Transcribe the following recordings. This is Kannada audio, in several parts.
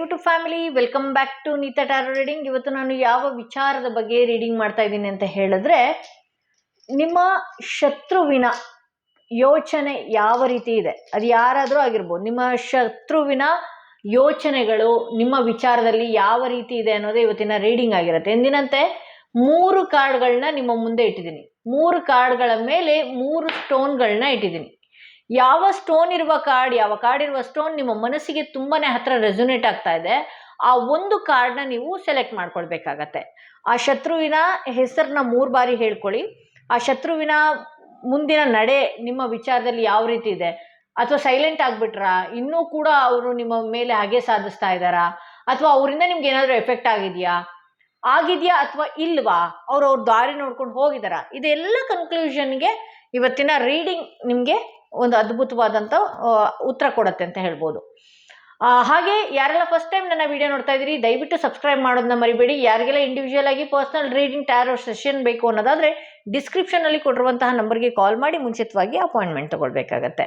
YouTube family welcome back to Neeta tarot reading ಇವತ್ತು ನಾನು ಯಾವ ವಿಚಾರದ ಬಗ್ಗೆ ರೀಡಿಂಗ್ ಮಾಡ್ತಾ ಇದ್ದೀನಿ ಅಂತ ಹೇಳಿದ್ರೆ, ನಿಮ್ಮ ಶತ್ರುವಿನ ಯೋಚನೆ ಯಾವ ರೀತಿ ಇದೆ? ಅದು ಯಾರಾದರೂ ಆಗಿರ್ಬೋದು, ನಿಮ್ಮ ಶತ್ರುವಿನ ಯೋಚನೆಗಳು, ನಿಮ್ಮ ವಿಚಾರದಲ್ಲಿ ಯಾವ ರೀತಿ ಇದೆ ಅನ್ನೋದೇ ಇವತ್ತಿನ ರೀಡಿಂಗ್ ಆಗಿರುತ್ತೆ. ಎಂದಿನಂತೆ, ಮೂರು ಕಾರ್ಡ್ಗಳನ್ನ ನಿಮ್ಮ ಮುಂದೆ ಇಟ್ಟಿದ್ದೀನಿ. ಮೂರು ಕಾರ್ಡ್ಗಳ ಮೇಲೆ ಮೂರು ಸ್ಟೋನ್ಗಳನ್ನ ಇಟ್ಟಿದ್ದೀನಿ. ಯಾವ ಸ್ಟೋನ್ ಇರುವ ಕಾರ್ಡ್ ಯಾವ ಕಾರ್ಡ್ ಇರುವ ಸ್ಟೋನ್ ನಿಮ್ಮ ಮನಸ್ಸಿಗೆ ತುಂಬಾನೇ ಹತ್ರ ರೆಸೊನೇಟ್ ಆಗ್ತಾ ಇದೆ, ಆ ಒಂದು ಕಾರ್ಡ್ನ ನೀವು ಸೆಲೆಕ್ಟ್ ಮಾಡ್ಕೊಳ್ಬೇಕಾಗತ್ತೆ. ಆ ಶತ್ರುವಿನ ಹೆಸರನ್ನ ಮೂರು ಬಾರಿ ಹೇಳ್ಕೊಳ್ಳಿ. ಆ ಶತ್ರುವಿನ ಮುಂದಿನ ನಡೆ ನಿಮ್ಮ ವಿಚಾರದಲ್ಲಿ ಯಾವ ರೀತಿ ಇದೆ? ಅಥವಾ ಸೈಲೆಂಟ್ ಆಗಿಬಿಟ್ರಾ? ಇನ್ನೂ ಕೂಡ ಅವರು ನಿಮ್ಮ ಮೇಲೆ ಹಾಗೆ ಸಾಧಿಸ್ತಾ ಇದ್ದಾರಾ? ಅಥವಾ ಅವರಿಂದ ನಿಮ್ಗೆ ಏನಾದರೂ ಎಫೆಕ್ಟ್ ಆಗಿದೆಯಾ? ಆಗಿದೆಯಾ ಅಥವಾ ಇಲ್ವಾ? ಅವ್ರು ಅವ್ರ ದಾರಿ ನೋಡ್ಕೊಂಡು ಹೋಗಿದಾರಾ ಇದೆಲ್ಲ ಕನ್ಕ್ಲೂಷನ್ಗೆ ಇವತ್ತಿನ ರೀಡಿಂಗ್ ನಿಮಗೆ ಒಂದು ಅದ್ಭುತವಾದಂಥ ಉತ್ತರ ಕೊಡುತ್ತೆ ಅಂತ ಹೇಳ್ಬೋದು. ಹಾಗೆ ಯಾರೆಲ್ಲ ಫಸ್ಟ್ ಟೈಮ್ ನನ್ನ ವಿಡಿಯೋ ನೋಡ್ತಾ ಇದ್ದೀರಿ, ದಯವಿಟ್ಟು ಸಬ್ಸ್ಕ್ರೈಬ್ ಮಾಡೋದನ್ನ ಮರಿಬೇಡಿ. ಯಾರಿಗೆಲ್ಲ ಇಂಡಿವಿಜುವಲ್ ಆಗಿ ಪರ್ಸನಲ್ ರೀಡಿಂಗ್ ಟ್ಯಾರೋ ಸೆಷನ್ ಬೇಕು ಅನ್ನೋದಾದರೆ ಡಿಸ್ಕ್ರಿಪ್ಷನಲ್ಲಿ ಕೊಟ್ಟಿರುವಂತಹ ನಂಬರ್ಗೆ ಕಾಲ್ ಮಾಡಿ, ಮುಂಚಿತವಾಗಿ ಅಪಾಯಿಂಟ್ಮೆಂಟ್ ತಗೊಳ್ಬೇಕಾಗತ್ತೆ.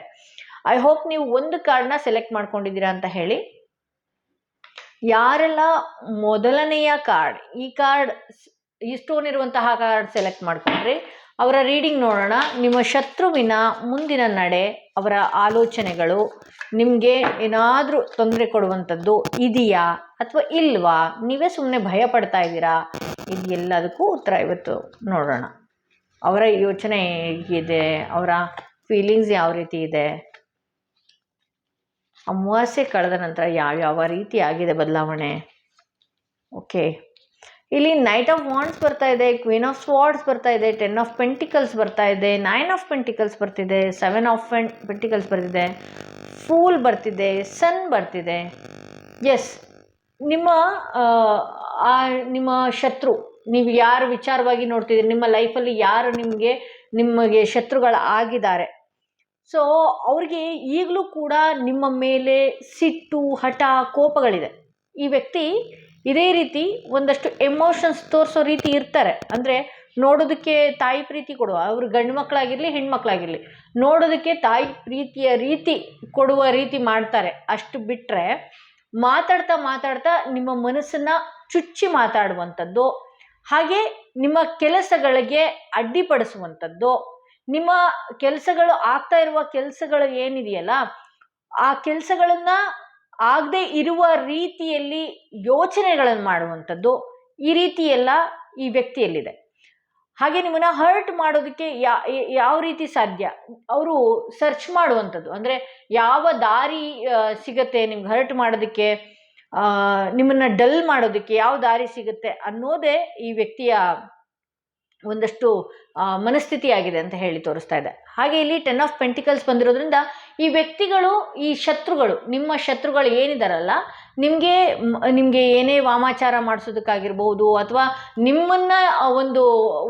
ಐ ಹೋಪ್ ನೀವು ಒಂದು ಕಾರ್ಡ್ನ ಸೆಲೆಕ್ಟ್ ಮಾಡ್ಕೊಂಡಿದ್ದೀರಾ ಅಂತ ಹೇಳಿ. ಯಾರೆಲ್ಲ ಮೊದಲನೆಯ ಕಾರ್ಡ್ ಈ ಕಾರ್ಡ್ ಈ ಸ್ಟೋನ್ ಕಾರ್ಡ್ ಸೆಲೆಕ್ಟ್ ಮಾಡ್ಕೊಂಡ್ರಿ ಅವರ ರೀಡಿಂಗ್ ನೋಡೋಣ. ನಿಮ್ಮ ಶತ್ರುವಿನ ಮುಂದಿನ ನಡೆ, ಅವರ ಆಲೋಚನೆಗಳು, ನಿಮಗೆ ಏನಾದರೂ ತೊಂದರೆ ಕೊಡುವಂಥದ್ದು ಇದೆಯಾ ಅಥವಾ ಇಲ್ವಾ? ನೀವೇ ಸುಮ್ಮನೆ ಭಯ ಪಡ್ತಾ ಇದ್ದೀರಾ? ಇದು ಎಲ್ಲದಕ್ಕೂ ಉತ್ತರ ಇವತ್ತು ನೋಡೋಣ. ಅವರ ಯೋಚನೆ ಹೇಗಿದೆ? ಅವರ ಫೀಲಿಂಗ್ಸ್ ಯಾವ ರೀತಿ ಇದೆ? ಅಮಾವಾಸ್ಯೆ ಕಳೆದ ನಂತರ ಯಾವ್ಯಾವ ರೀತಿ ಆಗಿದೆ ಬದಲಾವಣೆ? ಓಕೆ ಇಲ್ಲಿ ನೈಟ್ ಆಫ್ ವಾಂಡ್ಸ್ ಬರ್ತಾ ಇದೆ ಕ್ವೀನ್ ಆಫ್ ಸ್ವಾರ್ಡ್ಸ್ ಬರ್ತಾ ಇದೆ ಟೆನ್ ಆಫ್ ಪೆಂಟಿಕಲ್ಸ್ ಬರ್ತಾ ಇದೆ ನೈನ್ ಆಫ್ ಪೆಂಟಿಕಲ್ಸ್ ಬರ್ತಿದೆ ಸೆವೆನ್ ಆಫ್ ಪೆಂಟಿಕಲ್ಸ್ ಬರ್ತಿದೆ ಫೂಲ್ ಬರ್ತಿದೆ ಸನ್ ಬರ್ತಿದೆ. ಎಸ್ ನಿಮ್ಮ ನಿಮ್ಮ ಶತ್ರು, ನೀವು ಯಾರು ವಿಚಾರವಾಗಿ ನೋಡ್ತಿದ್ದೀರಿ, ನಿಮ್ಮ ಲೈಫಲ್ಲಿ ಯಾರು ನಿಮಗೆ ನಿಮಗೆ ಶತ್ರುಗಳು ಆಗಿದ್ದಾರೆ. ಸೊ ಅವ್ರಿಗೆ ಈಗಲೂ ಕೂಡ ನಿಮ್ಮ ಮೇಲೆ ಸಿಟ್ಟು, ಹಠ, ಕೋಪಗಳಿದೆ. ಈ ವ್ಯಕ್ತಿ ಇದೇ ರೀತಿ ಒಂದಷ್ಟು ಎಮೋಷನ್ಸ್ ತೋರಿಸೋ ರೀತಿ ಇರ್ತಾರೆ. ಅಂದರೆ ನೋಡೋದಕ್ಕೆ ತಾಯಿ ಪ್ರೀತಿ ಕೊಡುವ. ಅವರು ಗಂಡು ಮಕ್ಕಳಾಗಿರಲಿ ಹೆಣ್ಮಕ್ಳಾಗಿರಲಿ ನೋಡೋದಕ್ಕೆ ತಾಯಿ ಪ್ರೀತಿಯ ರೀತಿ ಕೊಡುವ ರೀತಿ ಮಾಡ್ತಾರೆ. ಅಷ್ಟು ಬಿಟ್ಟರೆ ಮಾತಾಡ್ತಾ ಮಾತಾಡ್ತಾ ನಿಮ್ಮ ಮನಸ್ಸನ್ನು ಚುಚ್ಚಿ ಮಾತಾಡುವಂಥದ್ದು, ಹಾಗೆ ನಿಮ್ಮ ಕೆಲಸಗಳಿಗೆ ಅಡ್ಡಿಪಡಿಸುವಂಥದ್ದು, ನಿಮ್ಮ ಕೆಲಸಗಳು ಆಗ್ತಾ ಇರುವ ಕೆಲಸಗಳು ಏನಿದೆಯಲ್ಲ, ಆ ಕೆಲಸಗಳನ್ನ ಆಗದೆ ಇರುವ ರೀತಿಯಲ್ಲಿ ಯೋಚನೆಗಳನ್ನು ಮಾಡುವಂಥದ್ದು ಈ ರೀತಿಯೆಲ್ಲ ಈ ವ್ಯಕ್ತಿಯಲ್ಲಿದೆ. ಹಾಗೆ ನಿಮ್ಮನ್ನ ಹರ್ಟ್ ಮಾಡೋದಕ್ಕೆ ಯಾವ ರೀತಿ ಸಾಧ್ಯ? ಅವರು ಸರ್ಚ್ ಮಾಡುವಂಥದ್ದು. ಅಂದರೆ ಯಾವ ದಾರಿ ಸಿಗತ್ತೆ ನಿಮ್ಗೆ ಹರ್ಟ್ ಮಾಡೋದಕ್ಕೆ ನಿಮ್ಮನ್ನ ಡಲ್ ಮಾಡೋದಕ್ಕೆ ಯಾವ ದಾರಿ ಸಿಗುತ್ತೆ ಅನ್ನೋದೇ ಈ ವ್ಯಕ್ತಿಯ ಒಂದಷ್ಟು ಮನಸ್ಥಿತಿಯಾಗಿದೆ ಅಂತ ಹೇಳಿ ತೋರಿಸ್ತಾ ಇದೆ. ಹಾಗೆ ಇಲ್ಲಿ ಟೆನ್ ಆಫ್ ಪೆಂಟಿಕಲ್ಸ್ ಬಂದಿರೋದ್ರಿಂದ ಈ ವ್ಯಕ್ತಿಗಳು, ಈ ಶತ್ರುಗಳು, ನಿಮ್ಮ ಶತ್ರುಗಳು ಏನಿದಾರಲ್ಲ, ನಿಮಗೆ ನಿಮಗೆ ಏನೇ ವಾಮಾಚಾರ ಮಾಡಿಸೋದಕ್ಕಾಗಿರ್ಬೋದು ಅಥವಾ ನಿಮ್ಮನ್ನು ಒಂದು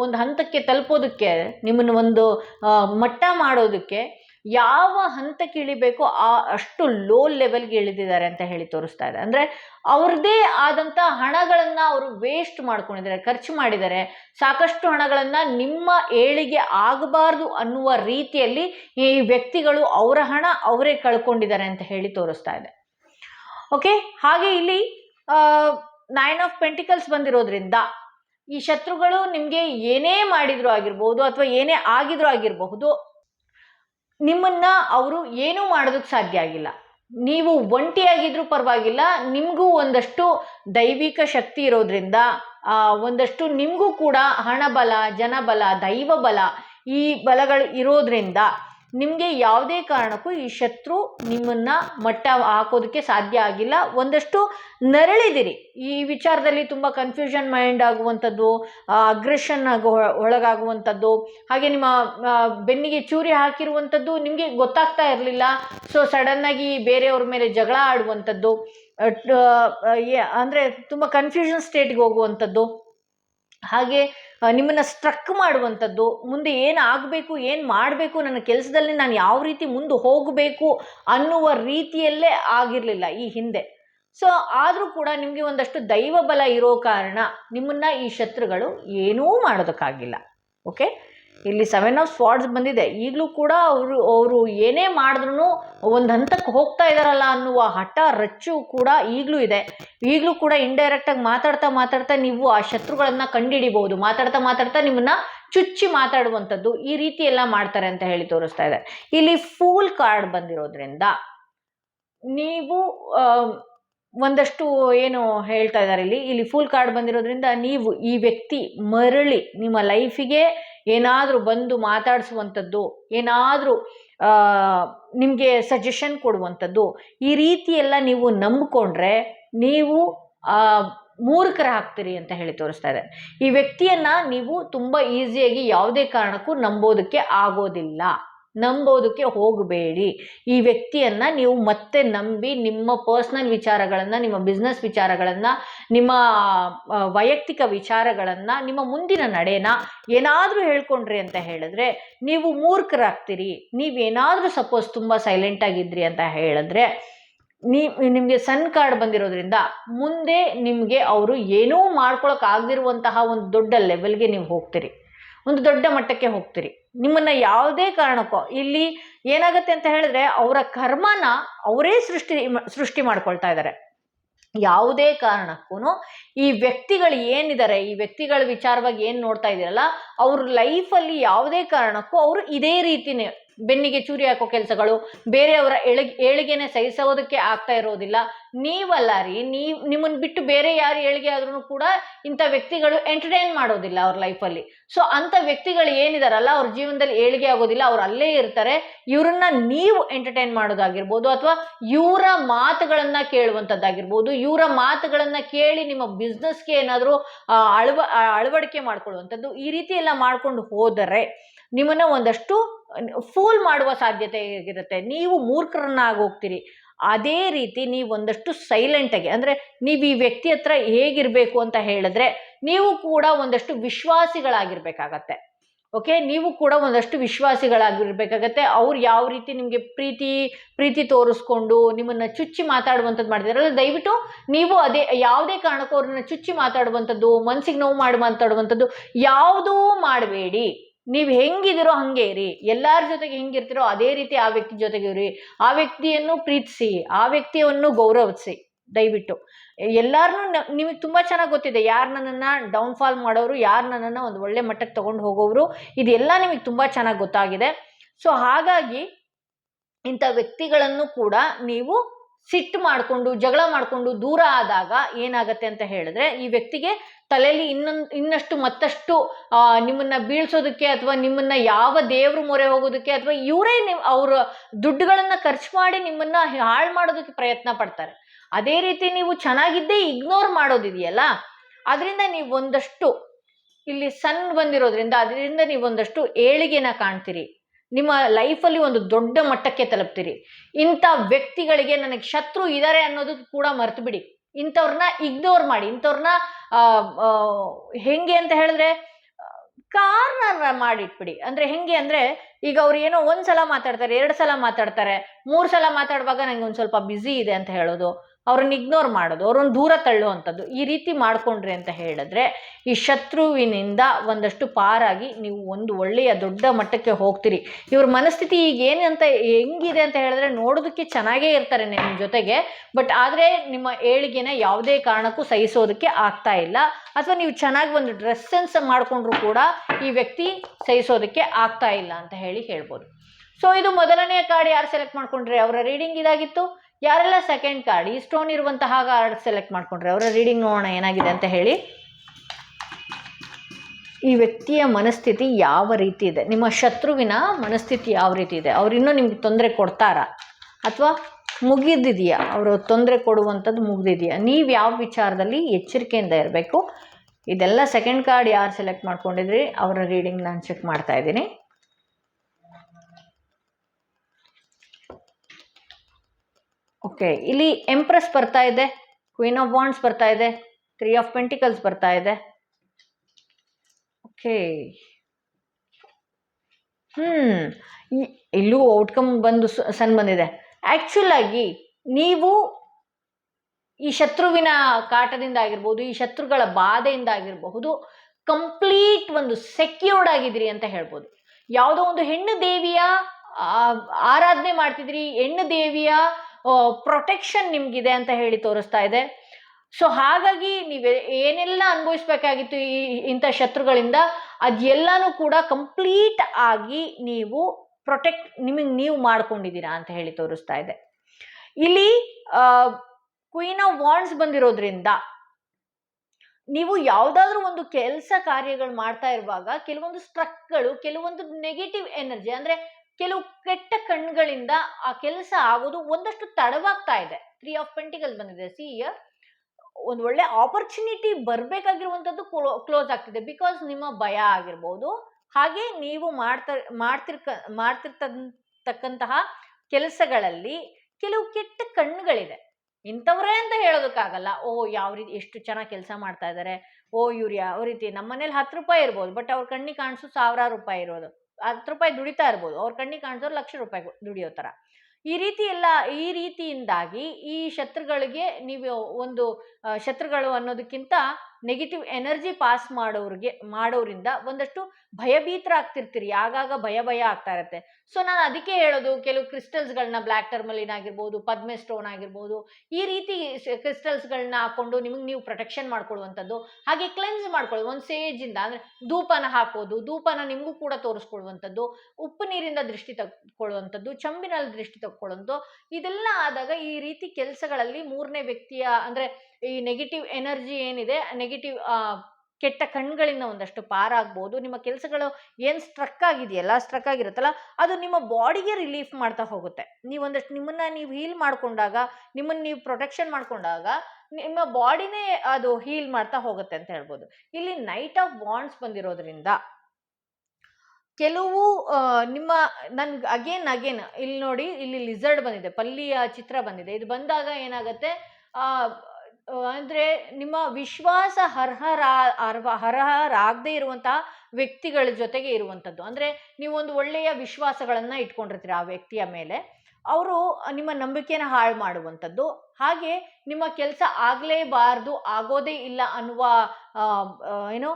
ಒಂದು ಹಂತಕ್ಕೆ ತಲುಪೋದಕ್ಕೆ, ನಿಮ್ಮನ್ನು ಒಂದು ಮಟ್ಟ ಮಾಡೋದಕ್ಕೆ ಯಾವ ಹಂತಕ್ಕೆ ಇಳಿಬೇಕು, ಆ ಅಷ್ಟು ಲೋ ಲೆವೆಲ್ಗೆ ಇಳಿದಿದ್ದಾರೆ ಅಂತ ಹೇಳಿ ತೋರಿಸ್ತಾ ಇದೆ. ಅಂದರೆ ಅವ್ರದ್ದೇ ಆದಂಥ ಹಣಗಳನ್ನು ಅವರು ವೇಸ್ಟ್ ಮಾಡ್ಕೊಂಡಿದ್ದಾರೆ, ಖರ್ಚು ಮಾಡಿದ್ದಾರೆ. ಸಾಕಷ್ಟು ಹಣಗಳನ್ನು ನಿಮ್ಮ ಏಳಿಗೆ ಆಗಬಾರ್ದು ಅನ್ನುವ ರೀತಿಯಲ್ಲಿ ಈ ವ್ಯಕ್ತಿಗಳು ಅವರ ಹಣ ಅವರೇ ಕಳ್ಕೊಂಡಿದ್ದಾರೆ ಅಂತ ಹೇಳಿ ತೋರಿಸ್ತಾ ಇದೆ. ಓಕೆ ಹಾಗೆ ಇಲ್ಲಿ ನೈನ್ ಆಫ್ ಪೆಂಟಿಕಲ್ಸ್ ಬಂದಿರೋದ್ರಿಂದ ಈ ಶತ್ರುಗಳು ನಿಮಗೆ ಏನೇ ಮಾಡಿದ್ರು ಆಗಿರ್ಬೋದು ಅಥವಾ ಏನೇ ಆಗಿದ್ರು ಆಗಿರಬಹುದು ನಿಮ್ಮನ್ನ ಅವರು ಏನೂ ಮಾಡೋದಕ್ಕೆ ಸಾಧ್ಯ ಆಗಿಲ್ಲ. ನೀವು ಒಂಟಿಯಾಗಿದ್ರೂ ಪರವಾಗಿಲ್ಲ, ನಿಮಗೂ ಒಂದಷ್ಟು ದೈವಿಕ ಶಕ್ತಿ ಇರೋದ್ರಿಂದ ಒಂದಷ್ಟು ನಿಮಗೂ ಕೂಡ ಹಣಬಲ, ಜನಬಲ, ದೈವಬಲ ಈ ಬಲಗಳು ಇರೋದ್ರಿಂದ ನಿಮಗೆ ಯಾವುದೇ ಕಾರಣಕ್ಕೂ ಈ ಶತ್ರು ನಿಮ್ಮನ್ನ ಮಟ್ಟ ಹಾಕೋದಕ್ಕೆ ಸಾಧ್ಯ ಆಗಿಲ್ಲ. ಒಂದಷ್ಟು ನರಳಿದಿರಿ. ಈ ವಿಚಾರದಲ್ಲಿ ತುಂಬ ಕನ್ಫ್ಯೂಷನ್ ಮೈಂಡ್ ಆಗುವಂಥದ್ದು ಅಗ್ರೆಷನ್ ಆಗೋ, ಒಳಗಾಗುವಂಥದ್ದು, ಹಾಗೆ ನಿಮ್ಮ ಬೆನ್ನಿಗೆ ಚೂರಿ ಹಾಕಿರುವಂಥದ್ದು ನಿಮಗೆ ಗೊತ್ತಾಗ್ತಾ ಇರಲಿಲ್ಲ. ಸೊ ಸಡನ್ನಾಗಿ ಬೇರೆಯವ್ರ ಮೇಲೆ ಜಗಳ ಆಡುವಂಥದ್ದು ಅಂದರೆ ತುಂಬ ಕನ್ಫ್ಯೂಷನ್ ಸ್ಟೇಟ್ಗೆ ಹೋಗುವಂಥದ್ದು. ಹಾಗೆ ನಿಮ್ಮನ್ನ ಸ್ಟ್ರಕ್ ಮಾಡುವಂಥದ್ದು, ಮುಂದೆ ಏನು ಆಗಬೇಕು, ಏನು ಮಾಡಬೇಕು ನನ್ನ ಕೆಲಸದಲ್ಲಿ ನಾನು ಯಾವ ರೀತಿ ಮುಂದೆ ಹೋಗಬೇಕು ಅನ್ನುವ ರೀತಿಯಲ್ಲೇ ಆಗಿರಲಿಲ್ಲ ಈ ಹಿಂದೆ. ಸೊ ಆದರೂ ಕೂಡ ನಿಮಗೆ ಒಂದಷ್ಟು ದೈವ ಬಲ ಇರೋ ಕಾರಣ ನಿಮ್ಮನ್ನ ಈ ಶತ್ರುಗಳು ಏನೂ ಮಾಡೋದಕ್ಕಾಗಿಲ್ಲ. ಓಕೆ ಇಲ್ಲಿ ಸೆವೆನ್ ಆಫ್ ಸ್ವಾರ್ಡ್ಸ್ ಬಂದಿದೆ. ಈಗಲೂ ಕೂಡ ಅವರು ಅವರು ಏನೇ ಮಾಡಿದ್ರು ಒಂದು ಹಂತಕ್ಕೆ ಹೋಗ್ತಾ ಇದ್ದಾರಲ್ಲ ಅನ್ನುವ ಹಠ, ರಚ್ಚು ಕೂಡ ಈಗಲೂ ಇದೆ. ಈಗಲೂ ಕೂಡ ಇಂಡೈರೆಕ್ಟಾಗಿ ಮಾತಾಡ್ತಾ ಮಾತಾಡ್ತಾ ನೀವು ಆ ಶತ್ರುಗಳನ್ನು ಕಂಡುಹಿಡಿಬಹುದು ಮಾತಾಡ್ತಾ ಮಾತಾಡ್ತಾ ನಿಮ್ಮನ್ನ ಚುಚ್ಚಿ ಮಾತಾಡುವಂಥದ್ದು ಈ ರೀತಿ ಎಲ್ಲ ಮಾಡ್ತಾರೆ ಅಂತ ಹೇಳಿ ತೋರಿಸ್ತಾ ಇದೆ. ಇಲ್ಲಿ ಫೂಲ್ ಕಾರ್ಡ್ ಬಂದಿರೋದ್ರಿಂದ ನೀವು ಒಂದಷ್ಟು ಏನು ಹೇಳ್ತಾ ಇದ್ದಾರೆ ಇಲ್ಲಿ? ಇಲ್ಲಿ ಫುಲ್ ಕಾರ್ಡ್ ಬಂದಿರೋದ್ರಿಂದ ನೀವು ಈ ವ್ಯಕ್ತಿ ಮರಳಿ ನಿಮ್ಮ ಲೈಫಿಗೆ ಏನಾದರೂ ಬಂದು ಮಾತಾಡಿಸುವಂಥದ್ದು, ಏನಾದರೂ ನಿಮಗೆ ಸಜೆಷನ್ ಕೊಡುವಂಥದ್ದು, ಈ ರೀತಿಯೆಲ್ಲ ನೀವು ನಂಬಿಕೊಂಡ್ರೆ ನೀವು ಮೂರ್ಖರ ಮೂರ್ಖರಾಗ್ತೀರಿ ಅಂತ ಹೇಳಿ ತೋರಿಸ್ತಾ ಇದೆ. ಈ ವ್ಯಕ್ತಿಯನ್ನ ನೀವು ತುಂಬ ಈಸಿಯಾಗಿ ಯಾವುದೇ ಕಾರಣಕ್ಕೂ ನಂಬೋದಕ್ಕೆ ಆಗೋದಿಲ್ಲ. ನಂಬೋದಕ್ಕೆ ಹೋಗಬೇಡಿ. ಈ ವ್ಯಕ್ತಿಯನ್ನ ನೀವು ಮತ್ತೆ ನಂಬಿ ನಿಮ್ಮ ಪರ್ಸ್ನಲ್ ವಿಚಾರಗಳನ್ನು, ನಿಮ್ಮ ಬಿಸ್ನೆಸ್ ವಿಚಾರಗಳನ್ನು, ನಿಮ್ಮ ವೈಯಕ್ತಿಕ ವಿಚಾರಗಳನ್ನು ನಿಮ್ಮ ಮುಂದಿನ ನಡೆನ ಏನಾದರೂ ಹೇಳ್ಕೊಂಡ್ರಿ ಅಂತ ಹೇಳಿದ್ರೆ ನೀವು ಮೂರ್ಖರಾಗ್ತೀರಿ. ನೀವೇನಾದರೂ ಸಪೋಸ್ ತುಂಬ ಸೈಲೆಂಟ್ ಆಗಿದ್ರಿ ಅಂತ ಹೇಳಿದ್ರೆ ನೀವು ನಿಮಗೆ ಸನ್ ಕಾರ್ಡ್ ಬಂದಿರೋದ್ರಿಂದ ಮುಂದೆ ನಿಮಗೆ ಅವರು ಏನೂ ಮಾಡ್ಕೊಳಕ್ ಆಗದಿರುವಂತಹ ಒಂದು ದೊಡ್ಡ ಲೆವೆಲ್ಗೆ ನೀವು ಹೋಗ್ತೀರಿ. ಒಂದು ದೊಡ್ಡ ಮಟ್ಟಕ್ಕೆ ಹೋಗ್ತೀರಿ. ನಿಮ್ಮನ್ನ ಯಾವುದೇ ಕಾರಣಕ್ಕೂ ಇಲ್ಲಿ ಏನಾಗುತ್ತೆ ಅಂತ ಹೇಳಿದ್ರೆ ಅವರ ಕರ್ಮನ ಅವರೇ ಸೃಷ್ಟಿ ಸೃಷ್ಟಿ ಮಾಡ್ಕೊಳ್ತಾ ಇದ್ದಾರೆ. ಯಾವುದೇ ಕಾರಣಕ್ಕೂ ಈ ವ್ಯಕ್ತಿಗಳು ಏನಿದ್ದಾರೆ, ಈ ವ್ಯಕ್ತಿಗಳ ವಿಚಾರವಾಗಿ ಏನು ನೋಡ್ತಾ ಇದ್ದೀರಲ್ಲ ಅವ್ರ ಲೈಫಲ್ಲಿ ಯಾವುದೇ ಕಾರಣಕ್ಕೂ ಅವರು ಇದೇ ರೀತಿನೇ ಬೆನ್ನಿಗೆ ಚೂರಿ ಹಾಕೋ ಕೆಲಸಗಳು, ಬೇರೆಯವರ ಎಳಿ ಏಳಿಗೆನೆ ಸಹಿಸೋದಕ್ಕೆ ಆಗ್ತಾ ಇರೋದಿಲ್ಲ. ನೀವಲ್ಲ ರೀ, ನೀವು ನಿಮ್ಮನ್ನು ಬಿಟ್ಟು ಬೇರೆ ಯಾರು ಏಳಿಗೆ ಆದ್ರೂ ಕೂಡ ಇಂಥ ವ್ಯಕ್ತಿಗಳು ಎಂಟರ್ಟೈನ್ ಮಾಡೋದಿಲ್ಲ ಅವ್ರ ಲೈಫಲ್ಲಿ ಸೊ ಅಂಥ ವ್ಯಕ್ತಿಗಳು ಏನಿದಾರಲ್ಲ, ಅವ್ರ ಜೀವನದಲ್ಲಿ ಏಳಿಗೆ ಆಗೋದಿಲ್ಲ, ಅವ್ರು ಅಲ್ಲೇ ಇರ್ತಾರೆ. ಇವ್ರನ್ನ ನೀವು ಎಂಟರ್ಟೈನ್ ಮಾಡೋದಾಗಿರ್ಬೋದು ಅಥವಾ ಇವರ ಮಾತುಗಳನ್ನ ಕೇಳುವಂಥದ್ದಾಗಿರ್ಬೋದು, ಇವರ ಮಾತುಗಳನ್ನ ಕೇಳಿ ನಿಮ್ಮ ಬಿಸ್ನೆಸ್ಗೆ ಏನಾದರೂ ಅಳವ ಅಳವಡಿಕೆ ಮಾಡ್ಕೊಳ್ಳುವಂಥದ್ದು ಈ ರೀತಿ ಎಲ್ಲ ಮಾಡ್ಕೊಂಡು ಹೋದರೆ ನಿಮ್ಮನ್ನ ಒಂದಷ್ಟು ಫೂಲ್ ಮಾಡುವ ಸಾಧ್ಯತೆ ಇರುತ್ತೆ. ನೀವು ಹೋಗ್ತೀರಿ ಅದೇ ರೀತಿ ನೀವು ಒಂದಷ್ಟು ಸೈಲೆಂಟಾಗಿ ಅಂದರೆ ನೀವು ಈ ವ್ಯಕ್ತಿ ಹತ್ರ ಹೇಗಿರಬೇಕು ಅಂತ ಹೇಳಿದ್ರೆ, ನೀವು ಕೂಡ ಒಂದಷ್ಟು ವಿಶ್ವಾಸಿಗಳಾಗಿರ್ಬೇಕಾಗತ್ತೆ. ಓಕೆ ನೀವು ಕೂಡ ಒಂದಷ್ಟು ವಿಶ್ವಾಸಿಗಳಾಗಿರ್ಬೇಕಾಗತ್ತೆ. ಅವ್ರು ಯಾವ ರೀತಿ ನಿಮಗೆ ಪ್ರೀತಿ ಪ್ರೀತಿ ತೋರಿಸ್ಕೊಂಡು ನಿಮ್ಮನ್ನ ಚುಚ್ಚಿ ಮಾತಾಡುವಂಥದ್ದು ಮಾಡಿದಾರಲ್ಲ ದಯವಿಟ್ಟು ನೀವು ಅದೇ, ಯಾವುದೇ ಕಾರಣಕ್ಕೂ ಅವ್ರನ್ನ ಚುಚ್ಚಿ ಮಾತಾಡುವಂಥದ್ದು, ಮನ್ಸಿಗೆ ನೋವು ಮಾಡಿ ಮಾತಾಡುವಂಥದ್ದು ಯಾವುದೂ ಮಾಡಬೇಡಿ. ನೀವು ಹೆಂಗಿದಿರೋ ಹಂಗೆ ಇರಿ. ಎಲ್ಲರ ಜೊತೆಗೆ ಹೆಂಗಿರ್ತೀರೋ ಅದೇ ರೀತಿ ಆ ವ್ಯಕ್ತಿ ಜೊತೆಗೆ ಇರಿ. ಆ ವ್ಯಕ್ತಿಯನ್ನು ಪ್ರೀತಿಸಿ, ಆ ವ್ಯಕ್ತಿಯನ್ನು ಗೌರವಿಸಿ, ದಯವಿಟ್ಟು. ಎಲ್ಲಾರನ್ನೂ ನಿಮಗೆ ತುಂಬ ಚೆನ್ನಾಗಿ ಗೊತ್ತಿದೆ ಯಾರು ನನ್ನನ್ನು ಡೌನ್ಫಾಲ್ ಮಾಡೋರು, ಯಾರು ನನ್ನನ್ನು ಒಂದು ಒಳ್ಳೆ ಮಟ್ಟಕ್ಕೆ ತೊಗೊಂಡು ಹೋಗೋರು ಇದೆಲ್ಲ ನಿಮಗೆ ತುಂಬ ಚೆನ್ನಾಗಿ ಗೊತ್ತಾಗಿದೆ. ಸೊ ಹಾಗಾಗಿ ಇಂಥ ವ್ಯಕ್ತಿಗಳನ್ನು ಕೂಡ ನೀವು ಸಿಟ್ಟು ಮಾಡಿಕೊಂಡು, ಜಗಳ ಮಾಡಿಕೊಂಡು ದೂರ ಆದಾಗ ಏನಾಗತ್ತೆ ಅಂತ ಹೇಳಿದ್ರೆ, ಈ ವ್ಯಕ್ತಿಗೆ ತಲೆಯಲ್ಲಿ ಇನ್ನೊಂದು, ಇನ್ನಷ್ಟು ಮತ್ತಷ್ಟು ನಿಮ್ಮನ್ನ ಬೀಳ್ಸೋದಕ್ಕೆ ಅಥವಾ ನಿಮ್ಮನ್ನ ಯಾವ ದೇವ್ರ ಮೊರೆ ಹೋಗೋದಕ್ಕೆ ಅಥವಾ ಇವರೇ ನಿಮ್, ಅವ್ರ ದುಡ್ಡುಗಳನ್ನ ಖರ್ಚು ಮಾಡಿ ನಿಮ್ಮನ್ನ ಹಾಳು ಮಾಡೋದಕ್ಕೆ ಪ್ರಯತ್ನ ಪಡ್ತಾರೆ. ಅದೇ ರೀತಿ ನೀವು ಚೆನ್ನಾಗಿದ್ದೇ ಇಗ್ನೋರ್ ಮಾಡೋದಿದೆಯಲ್ಲ, ಅದರಿಂದ ನೀವು ಒಂದಷ್ಟು, ಇಲ್ಲಿ ಸನ್ ಬಂದಿರೋದ್ರಿಂದ, ಅದರಿಂದ ನೀವು ಒಂದಷ್ಟು ಏಳಿಗೆನ ಕಾಣ್ತೀರಿ. ನಿಮ್ಮ ಲೈಫಲ್ಲಿ ಒಂದು ದೊಡ್ಡ ಮಟ್ಟಕ್ಕೆ ತಲುಪ್ತೀರಿ. ಇಂಥ ವ್ಯಕ್ತಿಗಳಿಗೆ ನನಗೆ ಶತ್ರು ಇದ್ದಾರೆ ಅನ್ನೋದು ಕೂಡ ಮರ್ತು ಬಿಡಿ ಇಂಥವ್ರನ್ನ ಇಗ್ನೋರ್ ಮಾಡಿ. ಇಂಥವ್ರನ್ನ ಹೆಂಗೆ ಅಂತ ಹೇಳಿದ್ರೆ ಕಾರ್ನರ್ ಮಾಡಿಟ್ಬಿಡಿ. ಅಂದ್ರೆ ಹೆಂಗೆ ಅಂದ್ರೆ, ಈಗ ಅವ್ರು ಏನೋ ಒಂದ್ಸಲ ಮಾತಾಡ್ತಾರೆ ಎರಡು ಸಲ ಮಾತಾಡ್ತಾರೆ ಮೂರು ಸಲ ಮಾತಾಡುವಾಗ ನಂಗೆ ಒಂದು ಸ್ವಲ್ಪ ಬ್ಯುಸಿ ಇದೆ ಅಂತ ಹೇಳೋದು. ಅವ್ರನ್ನ ಇಗ್ನೋರ್ ಮಾಡೋದು, ಅವ್ರನ್ನ ದೂರ ತಳ್ಳುವಂಥದ್ದು. ಈ ರೀತಿ ಮಾಡಿಕೊಂಡ್ರಿ ಅಂತ ಹೇಳಿದ್ರೆ, ಈ ಶತ್ರುವಿನಿಂದ ಒಂದಷ್ಟು ಪಾರಾಗಿ ನೀವು ಒಂದು ಒಳ್ಳೆಯ ದೊಡ್ಡ ಮಟ್ಟಕ್ಕೆ ಹೋಗ್ತೀರಿ. ಇವ್ರ ಮನಸ್ಥಿತಿ ಈಗ ಏನು ಅಂತ, ಹೆಂಗಿದೆ ಅಂತ ಹೇಳಿದ್ರೆ, ನೋಡೋದಕ್ಕೆ ಚೆನ್ನಾಗೇ ಇರ್ತಾರೆ ನಿಮ್ಮ ಜೊತೆಗೆ, ಬಟ್ ಆದರೆ ನಿಮ್ಮ ಏಳಿಗೆನ ಯಾವುದೇ ಕಾರಣಕ್ಕೂ ಸಹಿಸೋದಕ್ಕೆ ಆಗ್ತಾ ಇಲ್ಲ. ಅಥವಾ ನೀವು ಚೆನ್ನಾಗಿ ಒಂದು ಡ್ರೆಸ್ ಸೆನ್ಸ್ ಮಾಡಿಕೊಂಡ್ರು ಕೂಡ ಈ ವ್ಯಕ್ತಿ ಸಹಿಸೋದಕ್ಕೆ ಆಗ್ತಾ ಇಲ್ಲ ಅಂತ ಹೇಳಿ ಹೇಳ್ಬೋದು. ಸೊ ಇದು ಮೊದಲನೇ ಕಾರ್ಡ್ ಯಾರು ಸೆಲೆಕ್ಟ್ ಮಾಡ್ಕೊಂಡ್ರಿ? ಅವರ ರೀಡಿಂಗ್ ಇದಾಗಿತ್ತು. ಯಾರೆಲ್ಲ ಸೆಕೆಂಡ್ ಕಾರ್ಡ್ ಈ ಸ್ಟೋನ್ ಇರುವಂತಹ ಕಾರ್ಡ್ ಸೆಲೆಕ್ಟ್ ಮಾಡ್ಕೊಂಡ್ರೆ ಅವರ ರೀಡಿಂಗ್ ನೋಡೋಣ ಏನಾಗಿದೆ ಅಂತ ಹೇಳಿ. ಈ ವ್ಯಕ್ತಿಯ ಮನಸ್ಥಿತಿ ಯಾವ ರೀತಿ ಇದೆ? ನಿಮ್ಮ ಶತ್ರುವಿನ ಮನಸ್ಥಿತಿ ಯಾವ ರೀತಿ ಇದೆ? ಅವ್ರು ಇನ್ನೂ ನಿಮ್ಗೆ ತೊಂದರೆ ಕೊಡ್ತಾರಾ? ಅಥವಾ ಮುಗಿದಿದೆಯಾ? ಅವರು ತೊಂದರೆ ಕೊಡುವಂಥದ್ದು ಮುಗಿದಿದೆಯಾ? ನೀವು ಯಾವ ವಿಚಾರದಲ್ಲಿ ಎಚ್ಚರಿಕೆಯಿಂದ ಇರಬೇಕು? ಇದೆಲ್ಲ ಸೆಕೆಂಡ್ ಕಾರ್ಡ್ ಯಾರು ಸೆಲೆಕ್ಟ್ ಮಾಡ್ಕೊಂಡಿದ್ರಿ? ಅವರ ರೀಡಿಂಗ್ ನಾನು ಚೆಕ್ ಮಾಡ್ತಾ ಇದ್ದೀನಿ. ಓಕೆ ಇಲ್ಲಿ ಎಂಪ್ರೆಸ್ ಬರ್ತಾ ಇದೆ ಕ್ವೀನ್ ಆಫ್ ವಾಂಡ್ಸ್ ಬರ್ತಾ ಇದೆ ತ್ರೀ ಆಫ್ ಪೆಂಟಿಕಲ್ಸ್ ಬರ್ತಾ ಇದೆ. ಓಕೆ ಹ್ಮ್ ಇ- ಇಲ್ಲೂ ಔಟ್ಕಮ್ ಬಂದು ಸನ್ ಬಂದಿದೆ. ಆ್ಯಕ್ಚುಲ್ ನೀವು ಈ ಶತ್ರುವಿನ ಕಾಟದಿಂದ ಆಗಿರ್ಬೋದು, ಈ ಶತ್ರುಗಳ ಬಾಧೆಯಿಂದ ಆಗಿರಬಹುದು ಕಂಪ್ಲೀಟ್ ಒಂದು ಸೆಕ್ಯೂರ್ಡ್ ಆಗಿದ್ದೀರಿ ಅಂತ ಹೇಳ್ಬೋದು. ಯಾವುದೋ ಒಂದು ಹೆಣ್ಣು ದೇವಿಯ ಆರಾಧನೆ ಮಾಡ್ತಿದ್ರಿ ಹೆಣ್ಣು ದೇವಿಯ ಪ್ರೊಟೆಕ್ಷನ್ ನಿಮಗಿದೆ ಅಂತ ಹೇಳಿ ತೋರಿಸ್ತಾ ಇದೆ. ಸೊ ಹಾಗಾಗಿ ನೀವು ಏನೆಲ್ಲ ಅನುಭವಿಸ್ಬೇಕಾಗಿತ್ತು ಈ, ಇಂಥ ಶತ್ರುಗಳಿಂದ ಅದೆಲ್ಲನೂ ಕೂಡ ಕಂಪ್ಲೀಟ್ ಆಗಿ ನೀವು ಪ್ರೊಟೆಕ್ಟ್ ನಿಮಗೆ ನೀವು ಮಾಡ್ಕೊಂಡಿದ್ದೀರಾ ಅಂತ ಹೇಳಿ ತೋರಿಸ್ತಾ ಇದೆ. ಇಲ್ಲಿ ಕ್ವೀನ್ ಆಫ್ ವಾಂಡ್ಸ್ ಬಂದಿರೋದ್ರಿಂದ, ನೀವು ಯಾವುದಾದ್ರೂ ಒಂದು ಕೆಲಸ ಕಾರ್ಯಗಳು ಮಾಡ್ತಾ ಇರುವಾಗ, ಕೆಲವೊಂದು ಸ್ಟ್ರಕ್ಗಳು ಕೆಲವೊಂದು ನೆಗೆಟಿವ್ ಎನರ್ಜಿ ಅಂದ್ರೆ ಕೆಲವು ಕೆಟ್ಟ ಕಣ್ಗಳಿಂದ ಆ ಕೆಲಸ ಆಗೋದು ಒಂದಷ್ಟು ತಡವಾಗ್ತಾ ಇದೆ. ತ್ರೀ ಆಫ್ ಪೆಂಟಿಕಲ್ ಬಂದಿದೆ. ಸಿ ಇಯರ್ ಒಂದು ಒಳ್ಳೆ ಆಪರ್ಚುನಿಟಿ ಬರಬೇಕಾಗಿರುವಂಥದ್ದು ಕ್ಲೋಸ್ ಆಗ್ತಿದೆ. ಬಿಕಾಸ್ ನಿಮ್ಮ ಭಯ ಆಗಿರ್ಬೋದು. ಹಾಗೆ ನೀವು ಮಾಡ್ತಾ, ಮಾಡ್ತಿರ್ಕ, ಮಾಡ್ತಿರ್ತಕ್ಕಂತಹ ಕೆಲಸಗಳಲ್ಲಿ ಕೆಲವು ಕೆಟ್ಟ ಕಣ್ಣುಗಳಿದೆ. ಇಂಥವ್ರೇ ಅಂತ ಹೇಳೋದಕ್ಕಾಗಲ್ಲ. ಓ ಯಾವ ರೀತಿ ಎಷ್ಟು ಚೆನ್ನಾಗಿ ಕೆಲಸ ಮಾಡ್ತಾ ಇದ್ದಾರೆ ಓ ಇವ್ರು ಯಾವ ರೀತಿ ನಮ್ಮ ಮನೇಲಿ ಹತ್ತು ರೂಪಾಯಿ ಇರ್ಬೋದು ಬಟ್ ಅವ್ರ ಕಣ್ಣಿಗೆ ಕಾಣಿಸು ಸಾವಿರಾರು ರೂಪಾಯಿ ಇರೋದು. ಹತ್ತು ರೂಪಾಯಿ ದುಡಿತಾ ಇರ್ಬೋದು. ಅವ್ರ ಕಣ್ಣಿಗೆ ಕಾಣಿಸೋರು ಲಕ್ಷ ರೂಪಾಯಿ ದುಡಿಯೋ ಥರ ಈ ರೀತಿ ಎಲ್ಲ, ಈ ರೀತಿಯಿಂದಾಗಿ ಈ ಶತ್ರುಗಳಿಗೆ ನೀವು ಒಂದು ಶತ್ರುಗಳು ಅನ್ನೋದಕ್ಕಿಂತ ನೆಗೆಟಿವ್ ಎನರ್ಜಿ ಪಾಸ್ ಮಾಡೋರಿಗೆ, ಮಾಡೋರಿಂದ ಒಂದಷ್ಟು ಭಯಭೀತರಾಗ್ತಿರ್ತೀರಿ. ಆಗಾಗ ಭಯ ಭಯ ಆಗ್ತಾ ಇರುತ್ತೆ. ಸೊ ನಾನು ಅದಕ್ಕೆ ಹೇಳೋದು, ಕೆಲವು ಕ್ರಿಸ್ಟಲ್ಸ್ಗಳನ್ನ ಬ್ಲ್ಯಾಕ್ ಟರ್ಮಲಿನ್ ಆಗಿರ್ಬೋದು, ಪದ್ಮೆ ಸ್ಟೋನ್ ಆಗಿರ್ಬೋದು, ಈ ರೀತಿ ಕ್ರಿಸ್ಟಲ್ಸ್ಗಳನ್ನ ಹಾಕೊಂಡು ನಿಮಗೆ ನೀವು ಪ್ರೊಟೆಕ್ಷನ್ ಮಾಡ್ಕೊಳ್ಳುವಂಥದ್ದು ಹಾಗೆ ಕ್ಲೆನ್ಸ್ ಮಾಡ್ಕೊಳ್ಳಿ ಒಂದು ಸೇಜಿಂದ ಅಂದರೆ ಧೂಪನ ಹಾಕೋದು ಧೂಪನ ನಿಮಗೂ ಕೂಡ ತೋರಿಸ್ಕೊಳ್ಳುವಂಥದ್ದು ಉಪ್ಪು ನೀರಿಂದ ದೃಷ್ಟಿ ತಗೊಳ್ಳುವಂಥದ್ದು ಚಂಬಿನಲ್ಲಿ ದೃಷ್ಟಿ ತಗೊಳ್ಳೋದು ಇದೆಲ್ಲ ಆದಾಗ ಈ ರೀತಿ ಕೆಲಸಗಳಲ್ಲಿ ಮೂರನೇ ವ್ಯಕ್ತಿಯ ಅಂದರೆ ಈ ನೆಗೆಟಿವ್ ಎನರ್ಜಿ ಏನಿದೆ ನೆಗೆಟಿವ್ ಕೆಟ್ಟ ಕಣ್ಗಳಿಂದ ಒಂದಷ್ಟು ಪಾರಾಗ್ಬೋದು. ನಿಮ್ಮ ಕೆಲಸಗಳು ಏನು ಸ್ಟ್ರಕ್ ಆಗಿದೆಯಲ್ಲ ಸ್ಟ್ರಕ್ ಆಗಿರುತ್ತಲ್ಲ, ಅದು ನಿಮ್ಮ ಬಾಡಿಗೆ ರಿಲೀಫ್ ಮಾಡ್ತಾ ಹೋಗುತ್ತೆ. ನೀವೊಂದಷ್ಟು, ನಿಮ್ಮನ್ನ ನೀವು ಹೀಲ್ ಮಾಡ್ಕೊಂಡಾಗ, ನಿಮ್ಮನ್ನ ನೀವು ಪ್ರೊಟೆಕ್ಷನ್ ಮಾಡ್ಕೊಂಡಾಗ, ನಿಮ್ಮ ಬಾಡಿನೇ ಅದು ಹೀಲ್ ಮಾಡ್ತಾ ಹೋಗುತ್ತೆ ಅಂತ ಹೇಳ್ಬೋದು. ಇಲ್ಲಿ ನೈಟ್ ಆಫ್ ಬಾಂಡ್ಸ್ ಬಂದಿರೋದ್ರಿಂದ ಕೆಲವು ನಿಮ್ಮ, ನನ್ಗೆ ಅಗೇನ್ ಅಗೇನ್ ಇಲ್ಲಿ ನೋಡಿ, ಇಲ್ಲಿ ಲಿಸರ್ಡ್ ಬಂದಿದೆ, ಪಲ್ಲಿಯ ಚಿತ್ರ ಬಂದಿದೆ. ಇದು ಬಂದಾಗ ಏನಾಗುತ್ತೆ ಅಂದ್ರೆ ನಿಮ್ಮ ವಿಶ್ವಾಸ ಅರ್ಹರ ಅರ್ಹ ಅರ್ಹರಾಗದೇ ಇರುವಂತಹ ವ್ಯಕ್ತಿಗಳ ಜೊತೆಗೆ ಇರುವಂಥದ್ದು ಅಂದ್ರೆ ನೀವೊಂದು ಒಳ್ಳೆಯ ವಿಶ್ವಾಸಗಳನ್ನು ಇಟ್ಕೊಂಡಿರ್ತೀರ ಆ ವ್ಯಕ್ತಿಯ ಮೇಲೆ. ಅವರು ನಿಮ್ಮ ನಂಬಿಕೆನ ಹಾಳು ಮಾಡುವಂಥದ್ದು ಹಾಗೆ ನಿಮ್ಮ ಕೆಲಸ ಆಗಲೇಬಾರ್ದು, ಆಗೋದೇ ಇಲ್ಲ ಅನ್ನುವ ಏನು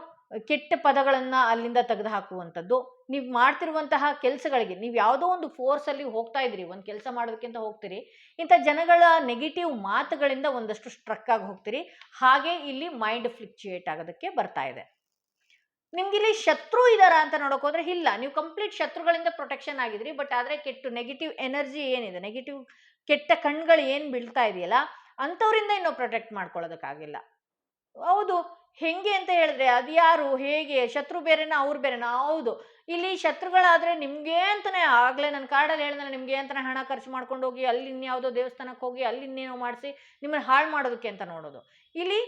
ಕೆಟ್ಟ ಪದಗಳನ್ನು ಅಲ್ಲಿಂದ ತೆಗೆದು ಹಾಕುವಂಥದ್ದು ನೀವು ಮಾಡ್ತಿರುವಂತಹ ಕೆಲಸಗಳಿಗೆ, ನೀವು ಯಾವುದೋ ಒಂದು ಫೋರ್ಸಲ್ಲಿ ಹೋಗ್ತಾ ಇದ್ದೀರಿ ಒಂದು ಕೆಲಸ ಮಾಡೋದಕ್ಕಿಂತ ಹೋಗ್ತೀರಿ, ಇಂಥ ಜನಗಳ ನೆಗೆಟಿವ್ ಮಾತುಗಳಿಂದ ಒಂದಷ್ಟು ಸ್ಟ್ರಕ್ ಆಗಿ ಹೋಗ್ತೀರಿ, ಹಾಗೆ ಇಲ್ಲಿ ಮೈಂಡ್ ಫ್ಲಿಕ್ಚುಯೇಟ್ ಆಗೋದಕ್ಕೆ ಬರ್ತಾ ಇದೆ. ನಿಮ್ಗಿಲ್ಲಿ ಶತ್ರು ಇದಾರ ಅಂತ ನೋಡಕ್ ಇಲ್ಲ, ನೀವು ಕಂಪ್ಲೀಟ್ ಶತ್ರುಗಳಿಂದ ಪ್ರೊಟೆಕ್ಷನ್ ಆಗಿದ್ರಿ ಬಟ್ ಆದ್ರೆ ಕೆಟ್ಟು ನೆಗೆಟಿವ್ ಎನರ್ಜಿ ಏನಿದೆ ನೆಗೆಟಿವ್ ಕೆಟ್ಟ ಕಣ್ಗಳು ಏನು ಬೀಳ್ತಾ ಇದೆಯಲ್ಲ, ಅಂಥವರಿಂದ ಇನ್ನೂ ಪ್ರೊಟೆಕ್ಟ್ ಮಾಡ್ಕೊಳ್ಳೋದಕ್ಕಾಗಿಲ್ಲ. ಹೌದು ಹೆಂಗೆ ಅಂತ ಹೇಳಿದ್ರೆ ಅದು ಯಾರು, ಹೇಗೆ, ಶತ್ರು ಬೇರೆನಾ, ಅವ್ರು ಬೇರೆನಾ? ಹೌದು. ಇಲ್ಲಿ ಶತ್ರುಗಳಾದ್ರೆ ನಿಮ್ಗೆ ಅಂತಾನೆ ಆಗ್ಲೇ ನನ್ನ ಕಾರ್ಡಲ್ಲಿ ಹೇಳಿದ್ರೆ ನಿಮ್ಗೆ ಅಂತಾನೆ ಹಣ ಖರ್ಚು ಮಾಡ್ಕೊಂಡು ಹೋಗಿ, ಅಲ್ಲಿ ಇನ್ಯಾವುದೋ ದೇವಸ್ಥಾನಕ್ಕೆ ಹೋಗಿ, ಅಲ್ಲಿ ಇನ್ನೇನೋ ಮಾಡಿಸಿ, ನಿಮ್ಮನ್ನ ಹಾಳು ಮಾಡೋದಕ್ಕೆ ಅಂತ ನೋಡೋದು. ಇಲ್ಲಿ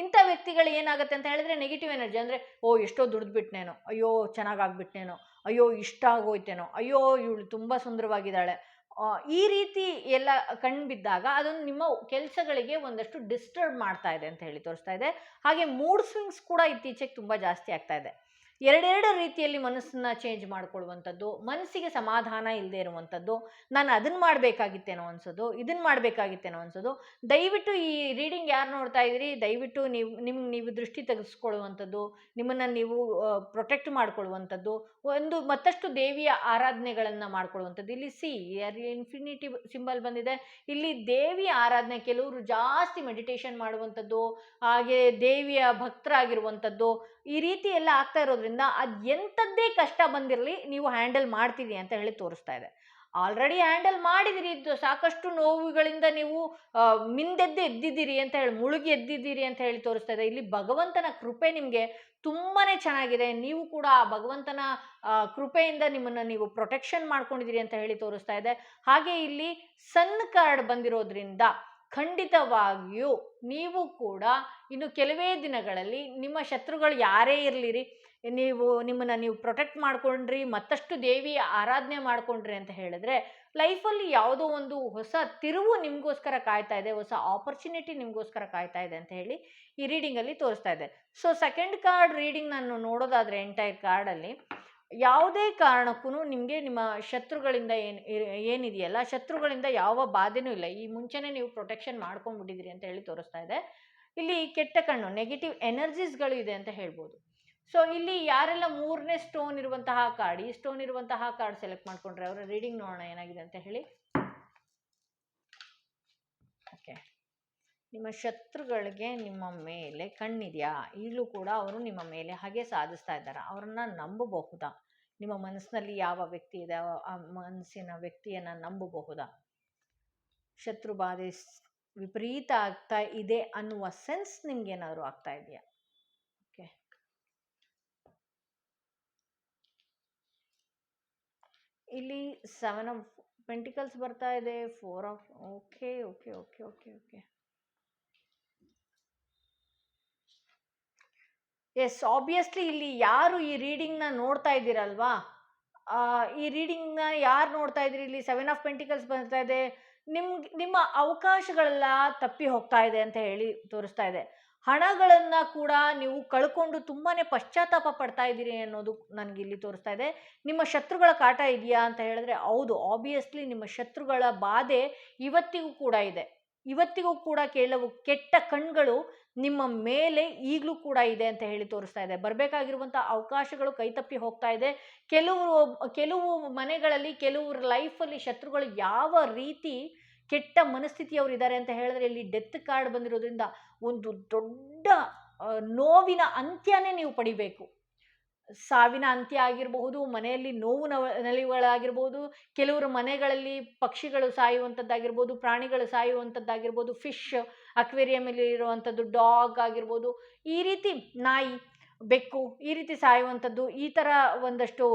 ಇಂಥ ವ್ಯಕ್ತಿಗಳು ಏನಾಗುತ್ತೆ ಅಂತ ಹೇಳಿದ್ರೆ ನೆಗೆಟಿವ್ ಎನರ್ಜಿ ಅಂದರೆ, ಓ, ಎಷ್ಟೋ ದುಡ್ದುಬಿಟ್ನೇನೋ ಅಯ್ಯೋ ಚೆನ್ನಾಗಾಗ್ಬಿಟ್ನೇನೋ ಅಯ್ಯೋ, ಇಷ್ಟ ಆಗೋಯ್ತೇನೋ, ಅಯ್ಯೋ, ಇವಳು ತುಂಬ ಸುಂದರವಾಗಿದ್ದಾಳೆ ಈ ರೀತಿ ಎಲ್ಲ ಕಣ್ಣು ಬಿದ್ದಾಗ ಅದೊಂದು ನಿಮ್ಮ ಕೆಲಸಗಳಿಗೆ ಒಂದಷ್ಟು ಡಿಸ್ಟರ್ಬ್ ಮಾಡ್ತಾ ಇದೆ ಅಂತ ಹೇಳಿ ತೋರಿಸ್ತಾ ಇದೆ. ಹಾಗೆ ಮೂಡ್ ಸ್ವಿಂಗ್ಸ್ ಕೂಡ ಇತ್ತೀಚೆಗೆ ತುಂಬ ಜಾಸ್ತಿ ಆಗ್ತಾ ಇದೆ. ಎರಡೆರಡು ರೀತಿಯಲ್ಲಿ ಮನಸ್ಸನ್ನ ಚೇಂಜ್ ಮಾಡ್ಕೊಳ್ಳುವಂಥದ್ದು ಮನಸ್ಸಿಗೆ ಸಮಾಧಾನ ಇಲ್ಲದೆ ಇರುವಂಥದ್ದು, ನಾನು ಅದನ್ನು ಮಾಡಬೇಕಾಗಿತ್ತೇನೋ ಅನ್ಸೋದು ಇದನ್ನು ಮಾಡಬೇಕಾಗಿತ್ತೇನೋ ಅನ್ಸೋದು, ದಯವಿಟ್ಟು ಈ ರೀಡಿಂಗ್ ಯಾರು ನೋಡ್ತಾ ಇದ್ದೀರಿ? ದಯವಿಟ್ಟು ನೀವು, ನಿಮ್ಗೆ ನೀವು ದೃಷ್ಟಿ ತೆಗೆಸ್ಕೊಳ್ಳುವಂಥದ್ದು, ನಿಮ್ಮನ್ನು ನೀವು ಪ್ರೊಟೆಕ್ಟ್ ಮಾಡ್ಕೊಳ್ಳುವಂಥದ್ದು, ಒಂದು ಮತ್ತಷ್ಟು ದೇವಿಯ ಆರಾಧನೆಗಳನ್ನು ಮಾಡ್ಕೊಳ್ಳುವಂಥದ್ದು. ಇಲ್ಲಿ ಸಿ ಇನ್ಫಿನಿಟಿ ಸಿಂಬಲ್ ಬಂದಿದೆ. ಇಲ್ಲಿ ದೇವಿಯ ಆರಾಧನೆ ಕೆಲವರು ಜಾಸ್ತಿ ಮೆಡಿಟೇಷನ್ ಮಾಡುವಂಥದ್ದು, ಹಾಗೆ ದೇವಿಯ ಭಕ್ತರಾಗಿರುವಂಥದ್ದು ಈ ರೀತಿ ಎಲ್ಲ ಆಗ್ತಾ ಇರೋದ್ರಿಂದ ಅದು ಎಂಥದ್ದೇ ಕಷ್ಟ ಬಂದಿರಲಿ ನೀವು ಹ್ಯಾಂಡಲ್ ಮಾಡ್ತೀರಿ ಅಂತ ಹೇಳಿ ತೋರಿಸ್ತಾ ಇದೆ. ಆಲ್ರೆಡಿ ಹ್ಯಾಂಡಲ್ ಮಾಡಿದಿರಿ ಸಾಕಷ್ಟು ನೋವುಗಳಿಂದ ನೀವು ಮಿಂದೆದ್ದು ಎದ್ದಿದ್ದೀರಿ ಅಂತ ಹೇಳಿ, ಮುಳುಗಿ ಎದ್ದಿದ್ದೀರಿ ಅಂತ ಹೇಳಿ ತೋರಿಸ್ತಾ ಇದೆ. ಇಲ್ಲಿ ಭಗವಂತನ ಕೃಪೆ ನಿಮಗೆ ತುಂಬಾ ಚೆನ್ನಾಗಿದೆ. ನೀವು ಕೂಡ ಆ ಭಗವಂತನ ಕೃಪೆಯಿಂದ ನಿಮ್ಮನ್ನು ನೀವು ಪ್ರೊಟೆಕ್ಷನ್ ಮಾಡ್ಕೊಂಡಿದ್ದೀರಿ ಅಂತ ಹೇಳಿ ತೋರಿಸ್ತಾ ಇದೆ. ಹಾಗೆ ಇಲ್ಲಿ ಸನ್ ಕಾರ್ಡ್ ಬಂದಿರೋದ್ರಿಂದ ಖಂಡಿತವಾಗಿಯೂ ನೀವು ಕೂಡ ಇನ್ನು ಕೆಲವೇ ದಿನಗಳಲ್ಲಿ ನಿಮ್ಮ ಶತ್ರುಗಳು ಯಾರೇ ಇರಲಿರಿ, ನೀವು ನಿಮ್ಮನ್ನು ನೀವು ಪ್ರೊಟೆಕ್ಟ್ ಮಾಡ್ಕೊಂಡ್ರಿ, ಮತ್ತಷ್ಟು ದೇವಿ ಆರಾಧನೆ ಮಾಡ್ಕೊಂಡ್ರಿ ಅಂತ ಹೇಳಿದ್ರೆ ಲೈಫಲ್ಲಿ ಯಾವುದೋ ಒಂದು ಹೊಸ ತಿರುವು ನಿಮಗೋಸ್ಕರ ಕಾಯ್ತಾ ಇದೆ, ಹೊಸ ಆಪರ್ಚುನಿಟಿ ನಿಮಗೋಸ್ಕರ ಕಾಯ್ತಾ ಇದೆ ಅಂತ ಹೇಳಿ ಈ ರೀಡಿಂಗಲ್ಲಿ ತೋರಿಸ್ತಾ ಇದೆ. ಸೊ ಸೆಕೆಂಡ್ ಕಾರ್ಡ್ ರೀಡಿಂಗ್ ನಾನು ನೋಡೋದಾದರೆ ಎಂಟೈರ್ ಕಾರ್ಡಲ್ಲಿ ಯಾವುದೇ ಕಾರಣಕ್ಕೂ ನಿಮಗೆ ನಿಮ್ಮ ಶತ್ರುಗಳಿಂದ ಏನು ಏನಿದೆಯಲ್ಲ, ಶತ್ರುಗಳಿಂದ ಯಾವ ಬಾಧೆನೂ ಇಲ್ಲ. ಈ ಮುಂಚೆನೇ ನೀವು ಪ್ರೊಟೆಕ್ಷನ್ ಮಾಡ್ಕೊಂಡ್ಬಿಟ್ಟಿದ್ದೀರಿ ಅಂತ ಹೇಳಿ ತೋರಿಸ್ತಾ ಇದೆ. ಇಲ್ಲಿ ಕೆಟ್ಟ ಕಣ್ಣು ನೆಗೆಟಿವ್ ಎನರ್ಜೀಸ್ಗಳು ಇದೆ ಅಂತ ಹೇಳ್ಬೋದು. ಸೊ ಇಲ್ಲಿ ಯಾರೆಲ್ಲ ಮೂರನೇ ಸ್ಟೋನ್ ಇರುವಂತಹ ಕಾರ್ಡ್ ಈ ಸ್ಟೋನ್ ಇರುವಂತಹ ಕಾರ್ಡ್ ಸೆಲೆಕ್ಟ್ ಮಾಡ್ಕೊಂಡ್ರೆ, ಅವರ ರೀಡಿಂಗ್ ನೋಡೋಣ ಏನಾಗಿದೆ ಅಂತ ಹೇಳಿ. ಓಕೆ ನಿಮ್ಮ ಶತ್ರುಗಳಿಗೆ ನಿಮ್ಮ ಮೇಲೆ ಕಣ್ಣಿದೆಯಾ? ಈಗಲೂ ಕೂಡ ಅವರು ನಿಮ್ಮ ಮೇಲೆ ಹಾಗೆ ಸಾಧಿಸ್ತಾ ಇದ್ದಾರೆ. ಅವರನ್ನ ನಂಬಬಹುದಾ? ನಿಮ್ಮ ಮನಸ್ಸಿನಲ್ಲಿ ಯಾವ ವ್ಯಕ್ತಿ ಇದೆ? ಆ- ಮನಸ್ಸಿನ ವ್ಯಕ್ತಿಯನ್ನು ನಂಬಬಹುದಾ? ಶತ್ರು ಬಾಧೆ ವಿಪರೀತ ಆಗ್ತಾ ಇದೆ ಅನ್ನುವ ಸೆನ್ಸ್ ನಿಮ್ಗೇನಾದರೂ ಆಗ್ತಾ ಇದೆಯಾ? ಓಕೆ. ಇಲ್ಲಿ ಸೆವೆನ್ ಆಫ್ ಪೆಂಟಿಕಲ್ಸ್ ಬರ್ತಾ ಇದೆ, four of, okay okay okay okay okay. Yes obviously ಇಲ್ಲಿ ಯಾರು ಈ ರೀಡಿಂಗ್ನ ನೋಡ್ತಾ ಇದ್ದೀರಲ್ವಾ? ಈ ರೀಡಿಂಗ್ನ ಯಾರು ನೋಡ್ತಾ ಇದ್ದೀರಿ ಇಲ್ಲಿ ಸೆವೆನ್ ಆಫ್ ಪೆಂಟಿಕಲ್ಸ್ ಬರ್ತಾ ಇದೆ. ನಿಮ್ಗೆ ನಿಮ್ಮ ಅವಕಾಶಗಳೆಲ್ಲ ತಪ್ಪಿ ಹೋಗ್ತಾ ಇದೆ ಅಂತ ಹೇಳಿ ತೋರಿಸ್ತಾ ಇದೆ. ಹಣಗಳನ್ನು ಕೂಡ ನೀವು ಕಳ್ಕೊಂಡು ತುಂಬಾ ಪಶ್ಚಾತ್ತಾಪ ಪಡ್ತಾ ಇದ್ದೀರಿ ಅನ್ನೋದು ನನಗೆ ಇಲ್ಲಿ ತೋರಿಸ್ತಾ ಇದೆ. ನಿಮ್ಮ ಶತ್ರುಗಳ ಕಾಟ ಇದೆಯಾ ಅಂತ ಹೇಳಿದ್ರೆ ಹೌದು ಆಬ್ವಿಯಸ್ಲಿ ನಿಮ್ಮ ಶತ್ರುಗಳ ಬಾಧೆ ಇವತ್ತಿಗೂ ಕೂಡ ಇದೆ. ಇವತ್ತಿಗೂ ಕೂಡ ಕೆಲವು ಕೆಟ್ಟ ಕಣ್ಗಳು ನಿಮ್ಮ ಮೇಲೆ ಈಗಲೂ ಕೂಡ ಇದೆ ಅಂತ ಹೇಳಿ ತೋರಿಸ್ತಾ ಇದೆ. ಬರಬೇಕಾಗಿರುವಂಥ ಅವಕಾಶಗಳು ಕೈತಪ್ಪಿ ಹೋಗ್ತಾ ಇದೆ. ಕೆಲವರು ಕೆಲವು ಮನೆಗಳಲ್ಲಿ, ಕೆಲವ್ರ ಲೈಫಲ್ಲಿ ಶತ್ರುಗಳು ಯಾವ ರೀತಿ ಕೆಟ್ಟ ಮನಸ್ಥಿತಿಯವರು ಇದ್ದಾರೆ ಅಂತ ಹೇಳಿದ್ರೆ ಇಲ್ಲಿ ಡೆತ್ ಕಾರ್ಡ್ ಬಂದಿರೋದ್ರಿಂದ ಒಂದು ದೊಡ್ಡ ನೋವಿನ ಅಂತ್ಯನೇ ನೀವು ಪಡಿಬೇಕು. ಸಾವಿನ ಅಂತ್ಯ ಆಗಿರಬಹುದು ಮನೆಯಲ್ಲಿ ನೋವು ನವ ನಲಿವುಗಳಾಗಿರ್ಬೋದು ಕೆಲವರು ಮನೆಗಳಲ್ಲಿ ಪಕ್ಷಿಗಳು ಸಾಯುವಂಥದ್ದಾಗಿರ್ಬೋದು ಪ್ರಾಣಿಗಳು ಸಾಯುವಂಥದ್ದಾಗಿರ್ಬೋದು ಫಿಶ್ ಅಕ್ವೇರಿಯಮಲ್ಲಿ ಇರುವಂಥದ್ದು ಡಾಗ್ ಆಗಿರ್ಬೋದು ಈ ರೀತಿ ನಾಯಿ ಬೆಕ್ಕು ಈ ರೀತಿ ಸಾಯುವಂಥದ್ದು ಈ ಥರ ಒಂದಷ್ಟು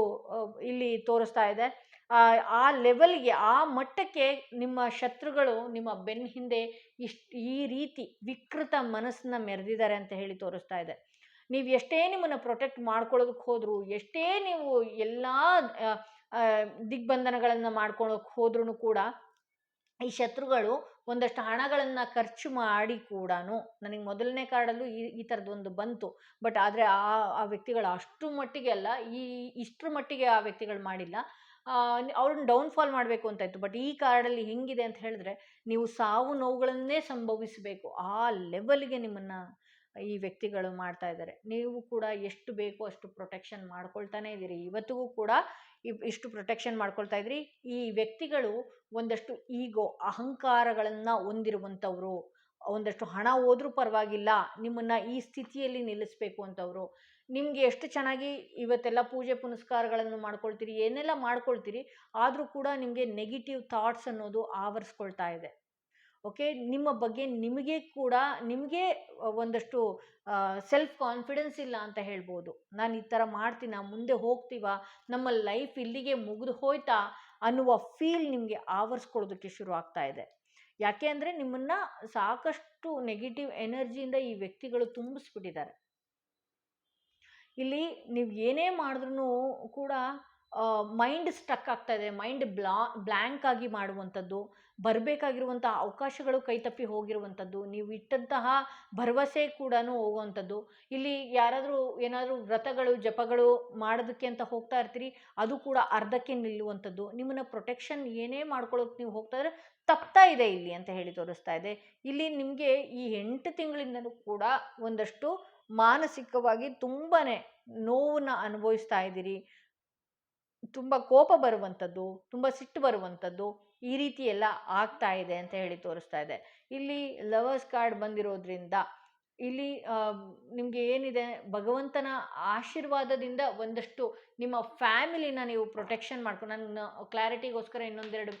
ಇಲ್ಲಿ ತೋರಿಸ್ತಾ ಇದೆ. ಆ, ಲೆವೆಲ್ಗೆ ಆ ಮಟ್ಟಕ್ಕೆ ನಿಮ್ಮ ಶತ್ರುಗಳು ನಿಮ್ಮ ಬೆನ್ನ ಹಿಂದೆ ಇಷ್ಟು ಈ ರೀತಿ ವಿಕೃತ ಮನಸ್ಸನ್ನ ಮೆರೆದಿದ್ದಾರೆ ಅಂತ ಹೇಳಿ ತೋರಿಸ್ತಾ ಇದೆ. ನೀವು ಎಷ್ಟೇ ನಿಮ್ಮನ್ನು ಪ್ರೊಟೆಕ್ಟ್ ಮಾಡ್ಕೊಳ್ಳೋದಕ್ಕೆ ಹೋದ್ರು, ಎಷ್ಟೇ ನೀವು ಎಲ್ಲ ದಿಗ್ಬಂಧನಗಳನ್ನು ಮಾಡ್ಕೊಳ್ಳೋಕೆ ಹೋದ್ರೂ ಕೂಡ ಈ ಶತ್ರುಗಳು ಒಂದಷ್ಟು ಹಣಗಳನ್ನು ಖರ್ಚು ಮಾಡಿ ಕೂಡ ನನಗೆ ಮೊದಲನೇ ಕಾರ್ಡಲ್ಲೂ ಈ ಈ ಥರದ್ದೊಂದು ಬಂತು, ಬಟ್ ಆದರೆ ಆ ಆ ವ್ಯಕ್ತಿಗಳು ಅಷ್ಟು ಮಟ್ಟಿಗೆ ಅಲ್ಲ, ಈ, ಇಷ್ಟರ ಮಟ್ಟಿಗೆ ಆ ವ್ಯಕ್ತಿಗಳು ಮಾಡಿಲ್ಲ. ಅವ್ರನ್ನ ಡೌನ್ಫಾಲ್ ಮಾಡಬೇಕು ಅಂತ ಇತ್ತು, ಬಟ್ ಈ ಕಾರ್ಡಲ್ಲಿ ಹೆಂಗಿದೆ ಅಂತ ಹೇಳಿದ್ರೆ, ನೀವು ಸಾವು ನೋವುಗಳನ್ನೇ ಸಂಭವಿಸಬೇಕು, ಆ ಲೆವೆಲ್ಗೆ ನಿಮ್ಮನ್ನು ಈ ವ್ಯಕ್ತಿಗಳು ಮಾಡ್ತಾ ಇದ್ದಾರೆ. ನೀವು ಕೂಡ ಎಷ್ಟು ಬೇಕೋ ಅಷ್ಟು ಪ್ರೊಟೆಕ್ಷನ್ ಮಾಡ್ಕೊಳ್ತಾನೆ ಇದ್ದೀರಿ. ಇವತ್ತಿಗೂ ಕೂಡ ಇಷ್ಟು ಪ್ರೊಟೆಕ್ಷನ್ ಮಾಡ್ಕೊಳ್ತಾ ಇದ್ರಿ ಈ ವ್ಯಕ್ತಿಗಳು ಒಂದಷ್ಟು ಈಗೋ ಅಹಂಕಾರಗಳನ್ನು ಹೊಂದಿರುವಂಥವ್ರು, ಒಂದಷ್ಟು ಹಣ ಹೋದ್ರೂ ಪರವಾಗಿಲ್ಲ, ನಿಮ್ಮನ್ನು ಈ ಸ್ಥಿತಿಯಲ್ಲಿ ನಿಲ್ಲಿಸಬೇಕು ಅಂತವರು. ನಿಮಗೆ ಎಷ್ಟು ಚೆನ್ನಾಗಿ ಇವತ್ತೆಲ್ಲ ಪೂಜೆ ಪುನಸ್ಕಾರಗಳನ್ನು ಮಾಡ್ಕೊಳ್ತೀರಿ, ಏನೆಲ್ಲ ಮಾಡ್ಕೊಳ್ತೀರಿ, ಆದರೂ ಕೂಡ ನಿಮಗೆ ನೆಗೆಟಿವ್ ಥಾಟ್ಸ್ ಅನ್ನೋದು ಆವರಿಸ್ಕೊಳ್ತಾ ಇದೆ. ಓಕೆ? ನಿಮ್ಮ ಬಗ್ಗೆ ನಿಮಗೆ ಕೂಡ ನಿಮಗೆ ಒಂದಷ್ಟು ಸೆಲ್ಫ್ ಕಾನ್ಫಿಡೆನ್ಸ್ ಇಲ್ಲ ಅಂತ ಹೇಳ್ಬೋದು. ನಾನು ಈ ಥರ ಮಾಡ್ತೀನ ಮುಂದೆ ಹೋಗ್ತೀವ? ನಮ್ಮ ಲೈಫ್ ಇಲ್ಲಿಗೆ ಮುಗಿದು ಹೋಯ್ತಾ? ಅನ್ನುವ ಫೀಲ್ ನಿಮಗೆ ಆವರಿಸ್ಕೊಳ್ಳೋದಕ್ಕೆ ಶುರು ಆಗ್ತಾ ಇದೆ. ಯಾಕೆ ಅಂದರೆ ನಿಮ್ಮನ್ನು ಸಾಕಷ್ಟು ನೆಗೆಟಿವ್ ಎನರ್ಜಿಯಿಂದ ಈ ವ್ಯಕ್ತಿಗಳು ತುಂಬಿಸ್ಬಿಟ್ಟಿದ್ದಾರೆ. ಇಲ್ಲಿ ನೀವು ಏನೇ ಮಾಡಿದ್ರೂ ಕೂಡ ಮೈಂಡ್ ಸ್ಟಕ್ ಆಗ್ತಾ ಇದೆ ಮೈಂಡ್ ಬ್ಲಾ ಬ್ಲ್ಯಾಂಕ್ ಆಗಿ ಮಾಡುವಂಥದ್ದು, ಬರಬೇಕಾಗಿರುವಂಥ ಅವಕಾಶಗಳು ಕೈತಪ್ಪಿ ಹೋಗಿರುವಂಥದ್ದು, ನೀವು ಇಟ್ಟಂತಹ ಭರವಸೆ ಕೂಡ ಹೋಗುವಂಥದ್ದು. ಇಲ್ಲಿ ಯಾರಾದರೂ, ಏನಾದರೂ ವ್ರತಗಳು, ಜಪಗಳು ಮಾಡೋದಕ್ಕೆ ಅಂತ ಹೋಗ್ತಾ ಇರ್ತೀರಿ, ಅದು ಕೂಡ ಅರ್ಧಕ್ಕೆ ನಿಲ್ಲುವಂಥದ್ದು. ನಿಮ್ಮನ್ನು ಪ್ರೊಟೆಕ್ಷನ್ ಏನೇ ಮಾಡ್ಕೊಳ್ಳೋಕೆ ನೀವು ಹೋಗ್ತಾ ಇದ್ರೆ ತಪ್ತಾ ಇದೆ ಇಲ್ಲಿ ಅಂತ ಹೇಳಿ ತೋರಿಸ್ತಾ ಇದೆ. ಇಲ್ಲಿ ನಿಮಗೆ ಈ ಎಂಟು ತಿಂಗಳಿಂದಲೂ ಕೂಡ ಒಂದಷ್ಟು ಮಾನಸಿಕವಾಗಿ ತುಂಬಾ ನೋವನ್ನು ಅನುಭವಿಸ್ತಾ ಇದ್ದೀರಿ. ತುಂಬ ಕೋಪ ಬರುವಂಥದ್ದು, ತುಂಬ ಸಿಟ್ಟು ಬರುವಂಥದ್ದು ಈ ರೀತಿ ಎಲ್ಲ ಆಗ್ತಾ ಇದೆ ಅಂತ ಹೇಳಿ ತೋರಿಸ್ತಾ ಇದೆ. ಇಲ್ಲಿ ಲವರ್ಸ್ ಕಾರ್ಡ್ ಬಂದಿರೋದ್ರಿಂದ ಇಲ್ಲಿ ನಿಮಗೆ ಏನಿದೆ ಭಗವಂತನ ಆಶೀರ್ವಾದದಿಂದ ಒಂದಷ್ಟು ನಿಮ್ಮ ಫ್ಯಾಮಿಲಿನ ನೀವು ಪ್ರೊಟೆಕ್ಷನ್ ಮಾಡ್ಕೊಂಡು ನನ್ನ ಕ್ಲಾರಿಟಿಗೋಸ್ಕರ ಇನ್ನೊಂದೆರಡು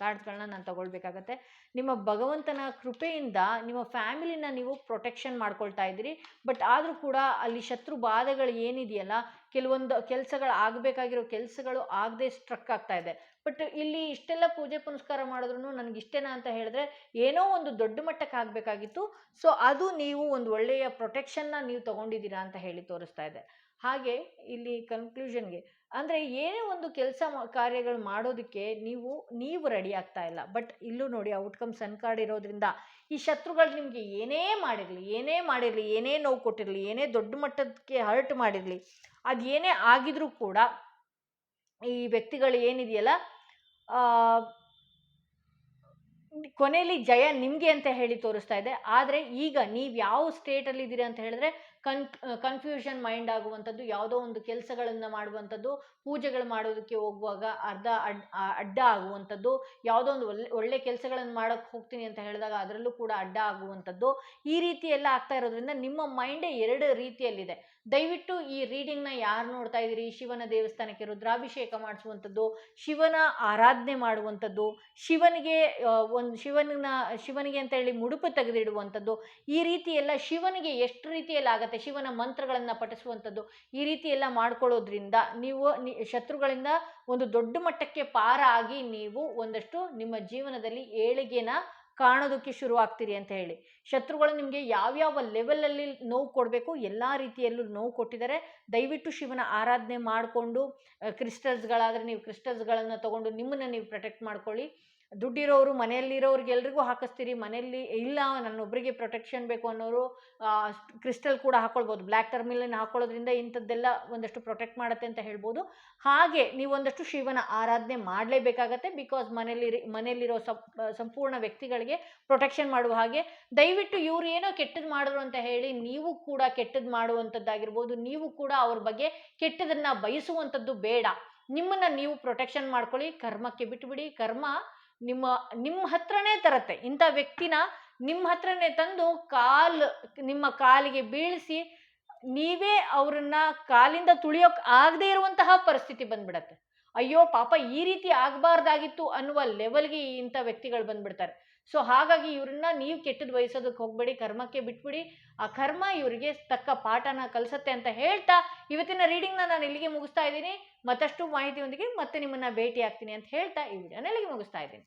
ಕಾರ್ಡ್ಸ್ಗಳನ್ನ ನಾನು ತಗೊಳ್ಬೇಕಾಗತ್ತೆ. ನಿಮ್ಮ ಭಗವಂತನ ಕೃಪೆಯಿಂದ ನಿಮ್ಮ ಫ್ಯಾಮಿಲಿನ ನೀವು ಪ್ರೊಟೆಕ್ಷನ್ ಮಾಡ್ಕೊಳ್ತಾ ಇದ್ದೀರಿ. ಬಟ್ ಆದರೂ ಕೂಡ ಅಲ್ಲಿ ಶತ್ರು ಬಾಧೆಗಳು ಏನಿದೆಯಲ್ಲ, ಕೆಲವೊಂದು ಕೆಲಸಗಳು ಆಗಬೇಕಾಗಿರೋ ಕೆಲಸಗಳು ಆಗದೆ ಸ್ಟ್ರಕ್ ಆಗ್ತಾ ಇದೆ. ಬಟ್ ಇಲ್ಲಿ ಇಷ್ಟೆಲ್ಲ ಪೂಜೆ ಪುನಸ್ಕಾರ ಮಾಡಿದ್ರು ನನಗೆ ಇಷ್ಟೇನಾ ಅಂತ ಹೇಳಿದ್ರೆ, ಏನೋ ಒಂದು ದೊಡ್ಡ ಮಟ್ಟಕ್ಕೆ ಆಗಬೇಕಾಗಿತ್ತು. ಸೊ, ಅದು ನೀವು ಒಂದು ಒಳ್ಳೆಯ ಪ್ರೊಟೆಕ್ಷನ್ನ ನೀವು ತಗೊಂಡಿದ್ದೀರಾ ಅಂತ ಹೇಳಿ ತೋರಿಸ್ತಾ ಇದೆ. ಹಾಗೆ ಇಲ್ಲಿ ಕನ್ಕ್ಲೂಷನ್ಗೆ ಅಂದರೆ ಏನೇ ಒಂದು ಕೆಲಸ ಕಾರ್ಯಗಳು ಮಾಡೋದಕ್ಕೆ ನೀವು ನೀವು ರೆಡಿ ಆಗ್ತಾ ಇಲ್ಲ. ಬಟ್ ಇಲ್ಲೂ ನೋಡಿ ಔಟ್ಕಮ್ ಸನ್ ಕಾರ್ಡ್ ಇರೋದ್ರಿಂದ ಈ ಶತ್ರುಗಳು ನಿಮಗೆ ಏನೇ ಮಾಡಿರಲಿ ಏನೇ ಮಾಡಿರಲಿ, ಏನೇ ನೋವು ಕೊಟ್ಟಿರಲಿ, ಏನೇ ದೊಡ್ಡ ಮಟ್ಟಕ್ಕೆ ಹರ್ಟ್ ಮಾಡಿರಲಿ, ಅದು ಏನೇ ಆಗಿದ್ರೂ ಕೂಡ ಈ ವ್ಯಕ್ತಿಗಳು ಏನಿದೆಯಲ್ಲ ಕೊನೆಯಲ್ಲಿ ಜಯ ನಿಮಗೆ ಅಂತ ಹೇಳಿ ತೋರಿಸ್ತಾ ಇದೆ. ಆದರೆ ಈಗ ನೀವು ಯಾವ ಸ್ಟೇಟಲ್ಲಿ ಇದ್ದೀರಿ ಅಂತ ಹೇಳಿದ್ರೆ ಕನ್ ಕನ್ಫ್ಯೂಷನ್ ಮೈಂಡ್ ಆಗುವಂಥದ್ದು, ಯಾವುದೋ ಒಂದು ಕೆಲಸಗಳನ್ನು ಮಾಡುವಂಥದ್ದು, ಪೂಜೆಗಳು ಮಾಡೋದಕ್ಕೆ ಹೋಗುವಾಗ ಅರ್ಧ ಅಡ್ ಅಡ್ಡ ಆಗುವಂಥದ್ದು, ಯಾವುದೋ ಒಂದು ಒಳ್ಳೆ ಒಳ್ಳೆ ಕೆಲಸಗಳನ್ನು ಮಾಡೋಕ್ಕೆ ಹೋಗ್ತೀನಿ ಅಂತ ಹೇಳಿದಾಗ ಅದರಲ್ಲೂ ಕೂಡ ಅಡ್ಡ ಆಗುವಂಥದ್ದು. ಈ ರೀತಿ ಎಲ್ಲ ಆಗ್ತಾ ಇರೋದ್ರಿಂದ ನಿಮ್ಮ ಮೈಂಡೇ ಎರಡು ರೀತಿಯಲ್ಲಿದೆ. ದಯವಿಟ್ಟು ಈ ರೀಡಿಂಗ್ನ ಯಾರು ನೋಡ್ತಾ ಇದ್ದೀರಿ? ಶಿವನ ದೇವಸ್ಥಾನಕ್ಕೆ ರುದ್ರಾಭಿಷೇಕ ಮಾಡಿಸುವಂಥದ್ದು, ಶಿವನ ಆರಾಧನೆ ಮಾಡುವಂಥದ್ದು, ಶಿವನಿಗೆ ಒಂದು ಶಿವನ ಶಿವನಿಗೆ ಅಂತ ಹೇಳಿ ಮುಡುಪು ತೆಗೆದಿಡುವಂಥದ್ದು, ಈ ರೀತಿ ಎಲ್ಲ ಶಿವನಿಗೆ ಎಷ್ಟು ರೀತಿಯಲ್ಲಿ ಆಗುತ್ತೆ? ಶಿವನ ಮಂತ್ರಗಳನ್ನು ಪಠಿಸುವಂಥದ್ದು, ಈ ರೀತಿ ಎಲ್ಲ ಮಾಡ್ಕೊಳ್ಳೋದ್ರಿಂದ ನೀವು ಶತ್ರುಗಳಿಂದ ಒಂದು ದೊಡ್ಡ ಮಟ್ಟಕ್ಕೆ ಪಾರ ಆಗಿ ನೀವು ಒಂದಷ್ಟು ನಿಮ್ಮ ಜೀವನದಲ್ಲಿ ಏಳಿಗೆನ ಕಾಣೋದಕ್ಕೆ ಶುರು ಆಗ್ತೀರಿ ಅಂತ ಹೇಳಿ. ಶತ್ರುಗಳು ನಿಮಗೆ ಯಾವ್ಯಾವ ಲೆವೆಲಲ್ಲಿ ನೋವು ಕೊಡಬೇಕು ಎಲ್ಲ ರೀತಿಯಲ್ಲೂ ನೋವು ಕೊಟ್ಟಿದ್ದಾರೆ. ದಯವಿಟ್ಟು ಶಿವನ ಆರಾಧನೆ ಮಾಡಿಕೊಂಡು ಕ್ರಿಸ್ಟಲ್ಸ್ಗಳಾದರೆ ನೀವು ಕ್ರಿಸ್ಟಲ್ಸ್ಗಳನ್ನು ತಗೊಂಡು ನಿಮ್ಮನ್ನು ನೀವು ಪ್ರೊಟೆಕ್ಟ್ ಮಾಡ್ಕೊಳ್ಳಿ. ದುಡ್ಡಿರೋರು ಮನೆಯಲ್ಲಿರೋರಿಗೆ ಎಲ್ರಿಗೂ ಹಾಕಿಸ್ತೀರಿ, ಮನೆಯಲ್ಲಿ ಇಲ್ಲ ನನ್ನೊಬ್ಬರಿಗೆ ಪ್ರೊಟೆಕ್ಷನ್ ಬೇಕು ಅನ್ನೋರು ಕ್ರಿಸ್ಟಲ್ ಕೂಡ ಹಾಕ್ಕೊಳ್ಬೋದು ಬ್ಲ್ಯಾಕ್ ಟರ್ಮಿಲನ್ನು ಹಾಕೊಳ್ಳೋದ್ರಿಂದ ಇಂಥದ್ದೆಲ್ಲ ಒಂದಷ್ಟು ಪ್ರೊಟೆಕ್ಟ್ ಮಾಡುತ್ತೆ ಅಂತ ಹೇಳ್ಬೋದು. ಹಾಗೆ ನೀವು ಒಂದಷ್ಟು ಶಿವನ ಆರಾಧನೆ ಮಾಡಲೇಬೇಕಾಗತ್ತೆ ಬಿಕಾಸ್ ಮನೆಯಲ್ಲಿ ಮನೆಯಲ್ಲಿರೋ ಸಂಪೂರ್ಣ ವ್ಯಕ್ತಿಗಳಿಗೆ ಪ್ರೊಟೆಕ್ಷನ್ ಮಾಡುವ ಹಾಗೆ. ದಯವಿಟ್ಟು ಇವ್ರು ಏನೋ ಕೆಟ್ಟದ್ದು ಮಾಡಿದ್ರು ಅಂತ ಹೇಳಿ, ನೀವು ಕೂಡ ಕೆಟ್ಟದ್ದು ಮಾಡುವಂಥದ್ದಾಗಿರ್ಬೋದು. ನೀವು ಕೂಡ ಅವ್ರ ಬಗ್ಗೆ ಕೆಟ್ಟದನ್ನು ಬಯಸುವಂಥದ್ದು ಬೇಡ. ನಿಮ್ಮನ್ನು ನೀವು ಪ್ರೊಟೆಕ್ಷನ್ ಮಾಡ್ಕೊಳ್ಳಿ. ಕರ್ಮಕ್ಕೆ ಬಿಟ್ಬಿಡಿ. ಕರ್ಮ ನಿಮ್ಮ ನಿಮ್ಮ ಹತ್ರನೇ ತರತ್ತೆ. ಇಂಥ ವ್ಯಕ್ತಿನ ನಿಮ್ಮ ಹತ್ರನೇ ತಂದು ಕಾಲು, ನಿಮ್ಮ ಕಾಲಿಗೆ ಬೀಳಿಸಿ ನೀವೇ ಅವ್ರನ್ನ ಕಾಲಿಂದ ತುಳಿಯೋಕ್ ಆಗದೇ ಇರುವಂತಹ ಪರಿಸ್ಥಿತಿ ಬಂದ್ಬಿಡತ್ತೆ. ಅಯ್ಯೋ ಪಾಪ ಈ ರೀತಿ ಆಗಬಾರ್ದಾಗಿತ್ತು ಅನ್ನುವ ಲೆವೆಲ್ಗೆ ಇಂಥ ವ್ಯಕ್ತಿಗಳು ಬಂದ್ಬಿಡ್ತಾರೆ. ಸೊ ಹಾಗಾಗಿ ಇವ್ರನ್ನ ನೀವು ಕೆಟ್ಟದ್ದು ವಹಿಸೋದಕ್ಕೆ ಹೋಗಬೇಡಿ, ಕರ್ಮಕ್ಕೆ ಬಿಟ್ಬಿಡಿ. ಆ ಕರ್ಮ ಇವರಿಗೆ ತಕ್ಕ ಪಾಠನ ಕಲಿಸತ್ತೆ ಅಂತ ಹೇಳ್ತಾ ಇವತ್ತಿನ ರೀಡಿಂಗ್ನ ನಾನು ಇಲ್ಲಿಗೆ ಮುಗಿಸ್ತಾ ಇದ್ದೀನಿ. ಮತ್ತಷ್ಟು ಮಾಹಿತಿಯೊಂದಿಗೆ ಮತ್ತೆ ನಿಮ್ಮನ್ನ ಭೇಟಿ ಆಗ್ತೀನಿ ಅಂತ ಹೇಳ್ತಾ ಈ ವಿಡಿಯೋನ ಇಲ್ಲಿಗೆ ಮುಗಿಸ್ತಾ ಇದ್ದೀನಿ.